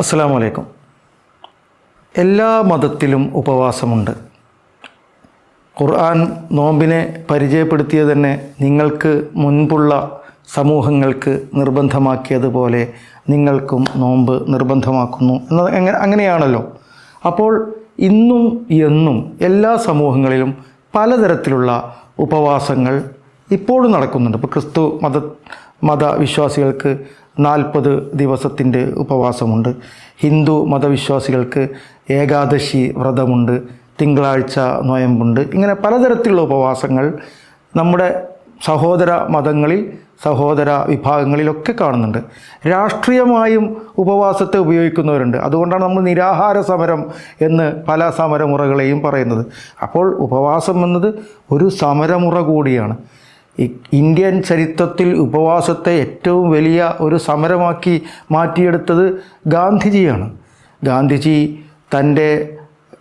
അസ്സാം വലൈക്കും എല്ലാ മതത്തിലും ഉപവാസമുണ്ട്. ഖുർആൻ നോമ്പിനെ പരിചയപ്പെടുത്തിയത് തന്നെ നിങ്ങൾക്ക് മുൻപുള്ള സമൂഹങ്ങൾക്ക് നിർബന്ധമാക്കിയതുപോലെ നിങ്ങൾക്കും നോമ്പ് നിർബന്ധമാക്കുന്നു എങ്ങനെ അങ്ങനെയാണല്ലോ. അപ്പോൾ ഇന്നും എന്നും എല്ലാ സമൂഹങ്ങളിലും പലതരത്തിലുള്ള ഉപവാസങ്ങൾ ഇപ്പോഴും നടക്കുന്നുണ്ട്. ഇപ്പോൾ ക്രിസ്തു മത മതവിശ്വാസികൾക്ക് നാൽപ്പത് ദിവസത്തിന്റെ ഉപവാസമുണ്ട്. ഹിന്ദു മതവിശ്വാസികൾക്ക് ഏകാദശി വ്രതമുണ്ട് തിങ്കളാഴ്ച നോയമ്പുണ്ട്. ഇങ്ങനെ പലതരത്തിലുള്ള ഉപവാസങ്ങൾ നമ്മുടെ സഹോദര മതങ്ങളിൽ സഹോദര വിഭാഗങ്ങളിലൊക്കെ കാണുന്നുണ്ട്. രാഷ്ട്രീയമായും ഉപവാസത്തെ ഉപയോഗിക്കുന്നവരുണ്ട്. അതുകൊണ്ടാണ് നമ്മൾ നിരാഹാര സമരം എന്ന് പല സമരമുറകളെയും പറയുന്നത്. അപ്പോൾ ഉപവാസം എന്നത് ഒരു സമരമുറ കൂടിയാണ്. ഇന്ത്യൻ ചരിത്രത്തിൽ ഉപവാസത്തെ ഏറ്റവും വലിയ ഒരു സമരമാക്കി മാറ്റിയെടുത്തത് ഗാന്ധിജിയാണ്. ഗാന്ധിജി തന്റെ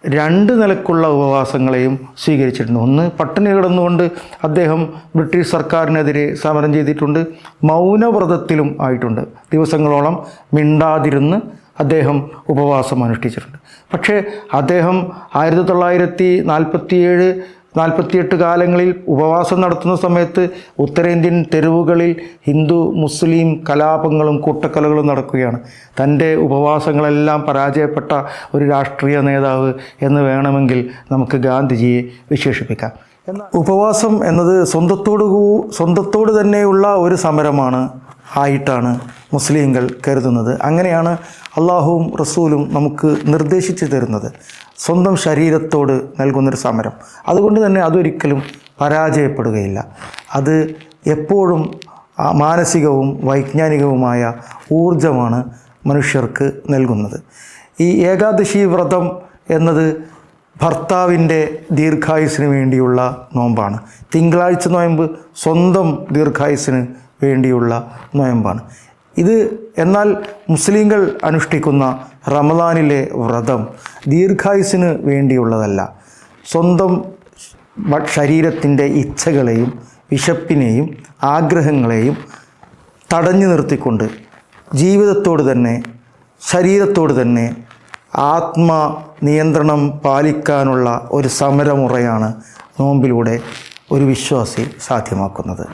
രണ്ട് നിലക്കുള്ള ഉപവാസങ്ങളെയും സ്വീകരിച്ചിട്ടുണ്ട് ഒന്ന് പട്ടിണി കിടന്നുകൊണ്ട് അദ്ദേഹം ബ്രിട്ടീഷ് സർക്കാരിനെതിരെ സമരം ചെയ്തിട്ടുണ്ട്. മൗനവ്രതത്തിലും ആയിട്ടുണ്ട്. ദിവസങ്ങളോളം മിണ്ടാതിരുന്ന് അദ്ദേഹം ഉപവാസം അനുഷ്ഠിച്ചിട്ടുണ്ട്. പക്ഷേ അദ്ദേഹം ആയിരത്തി തൊള്ളായിരത്തി നാൽപ്പത്തിയേഴ് നാൽപ്പത്തിയെട്ട് കാലങ്ങളിൽ ഉപവാസം നടത്തുന്ന സമയത്ത് ഉത്തരേന്ത്യൻ തെരുവുകളിൽ ഹിന്ദു മുസ്ലിം കലാപങ്ങളും കൂട്ടക്കലകളും നടക്കുകയാണ്. തന്റെ ഉപവാസങ്ങളെല്ലാം പരാജയപ്പെട്ട ഒരു രാഷ്ട്രീയ നേതാവ് എന്ന് വേണമെങ്കിൽ നമുക്ക് ഗാന്ധിജിയെ വിശേഷിപ്പിക്കാം. ഉപവാസം എന്നത് സ്വന്തത്തോട് സ്വന്തത്തോട് തന്നെയുള്ള ഒരു സമരമാണ് ആയിട്ടാണ് മുസ്ലിങ്ങൾ കരുതുന്നത്. അങ്ങനെയാണ് അള്ളാഹുവും റസൂലും നമുക്ക് നിർദ്ദേശിച്ചു തരുന്നത്. സ്വന്തം ശരീരത്തോട് നൽകുന്നൊരു സമരം. അതുകൊണ്ട് തന്നെ അതൊരിക്കലും പരാജയപ്പെടുകയില്ല. അത് എപ്പോഴും മാനസികവും വൈജ്ഞാനികവുമായ ഊർജമാണ് മനുഷ്യർക്ക് നൽകുന്നത്. ഈ ഏകാദശി വ്രതം എന്നത് ഭർത്താവിന്റെ ദീർഘായുസിന് വേണ്ടിയുള്ള നോമ്പാണ്. തിങ്കളാഴ്ച നോയമ്പ് സ്വന്തം ദീർഘായുസിന് വേണ്ടിയുള്ള നോയമ്പാണ്. ഇത് എന്നാൽ മുസ്ലിങ്ങൾ അനുഷ്ഠിക്കുന്ന റമദാനിലെ വ്രതം ദീർഘായുസിന് വേണ്ടിയുള്ളതല്ല. സ്വന്തം ശരീരത്തിന്റെ ഇച്ഛകളെയും വിശപ്പിനെയും ആഗ്രഹങ്ങളെയും തടഞ്ഞു നിർത്തിക്കൊണ്ട് ജീവിതത്തോട് തന്നെ ശരീരത്തോട് തന്നെ ആത്മ നിയന്ത്രണം പാലിക്കാനുള്ള ഒരു സമരമുറയാണ് നോമ്പിലൂടെ ഒരു വിശ്വാസി സാധ്യമാക്കുന്നത്.